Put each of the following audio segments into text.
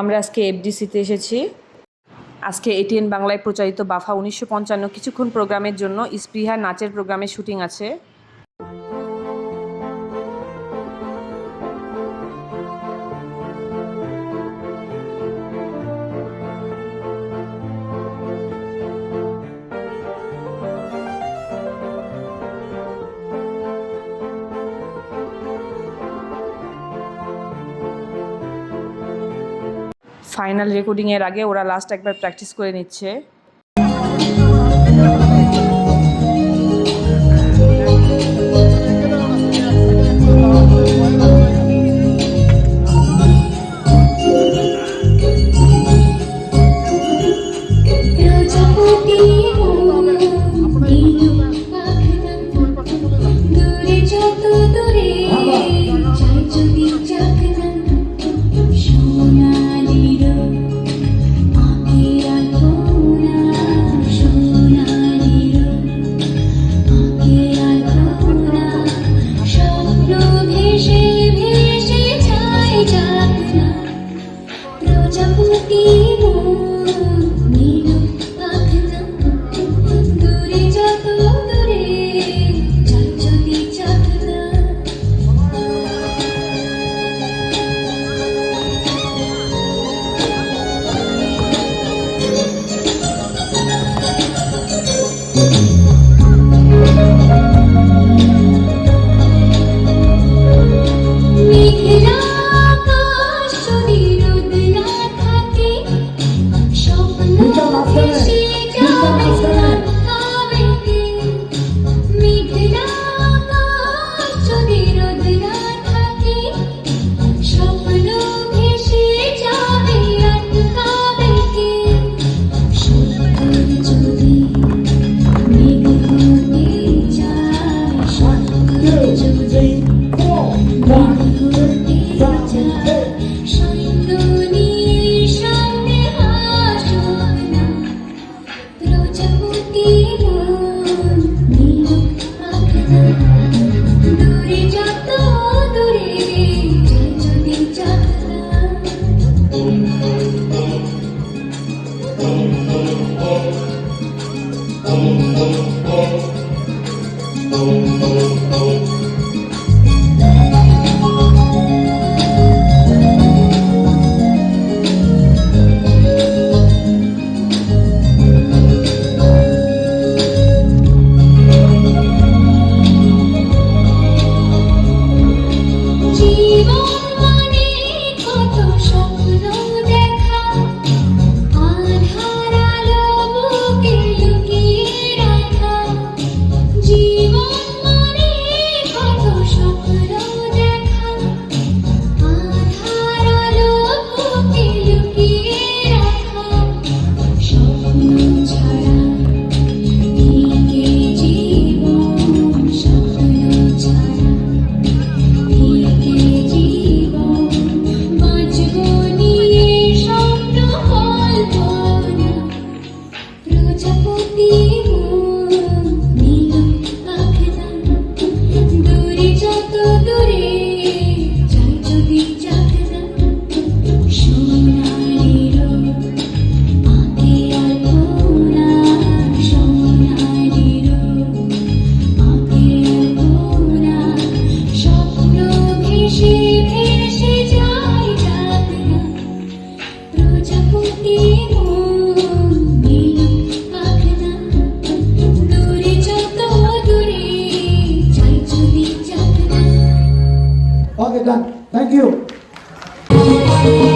আমরা আজকে এফডিসিতে এসেছি। আজকে এটিএন বাংলায় প্রচারিত বাফা উনিশশো পঞ্চান্ন কিছুক্ষণ প্রোগ্রামের জন্য স্পৃহা নাচের প্রোগ্রামের শুটিং আছে। ফাইনাল রেকর্ডিংয়ের আগে ওরা লাস্ট একবার প্র্যাকটিস করে নিচ্ছে। done. Thank you.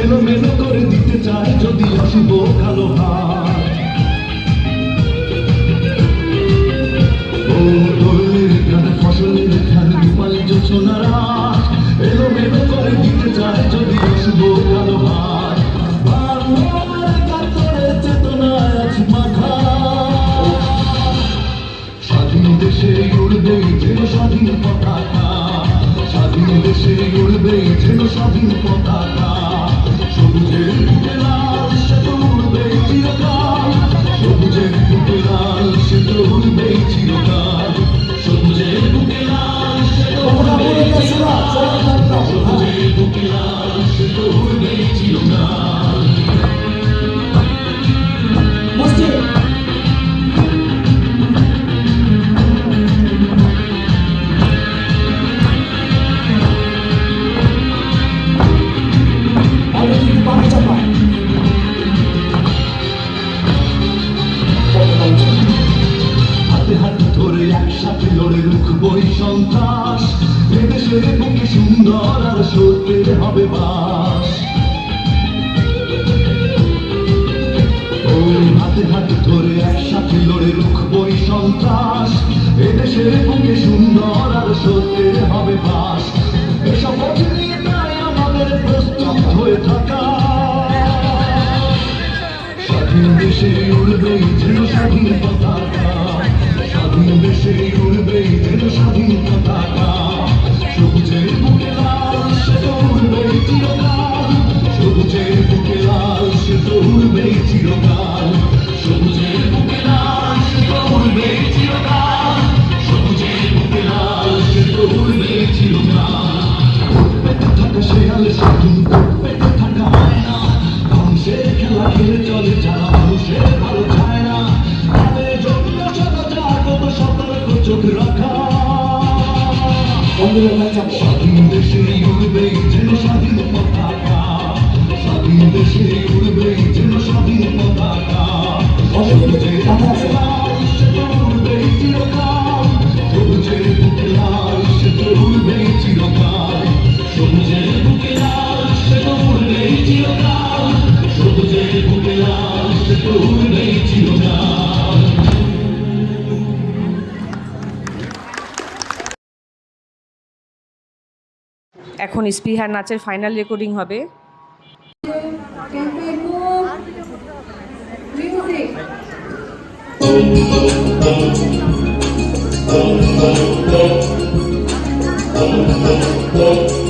এলো মেলো করে দিতে চায় যদি অশুভ কালো হাত। ফসলের গান রূপালী যোচনার এলো মেলো করে দিতে চায় যদি অশুভ কালো স্বাধীন দেশে উড়বে যেন স্বাধীন পতাকা। স্বাধীন দেশে উড়বে যেন স্বাধীন পতাকা। সবুজের লাল উড়বে চিরকাল। সবুজের হাতে হাতে ধরে একসাথে লড়ে রুখবই সন্ত্রাস। এদেশের বুকে সুন্দর আর সত্যের হবে বাস। এসব আমাদের প্রস্তুত হয়ে থাকা। স্বাধীন দেশে উড়বে যেন স্বাধীন পতাকা। স্বাধীন দেশে উড়বে যেন স্বাধীন পতাকা। সবুজের বুকে লাল, সে তো উড়বে চিরকাল। সবুজের বুকে লাল, সে তো উড়বে চিরকাল। স্বাধীন দেশে উড়বে যেন স্বাধীন পতাকা স্বাধীন দেশে উড়বে এখন স্পিহার নাচের ফাইনাল রেকর্ডিং হবে। Thank you.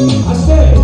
I said,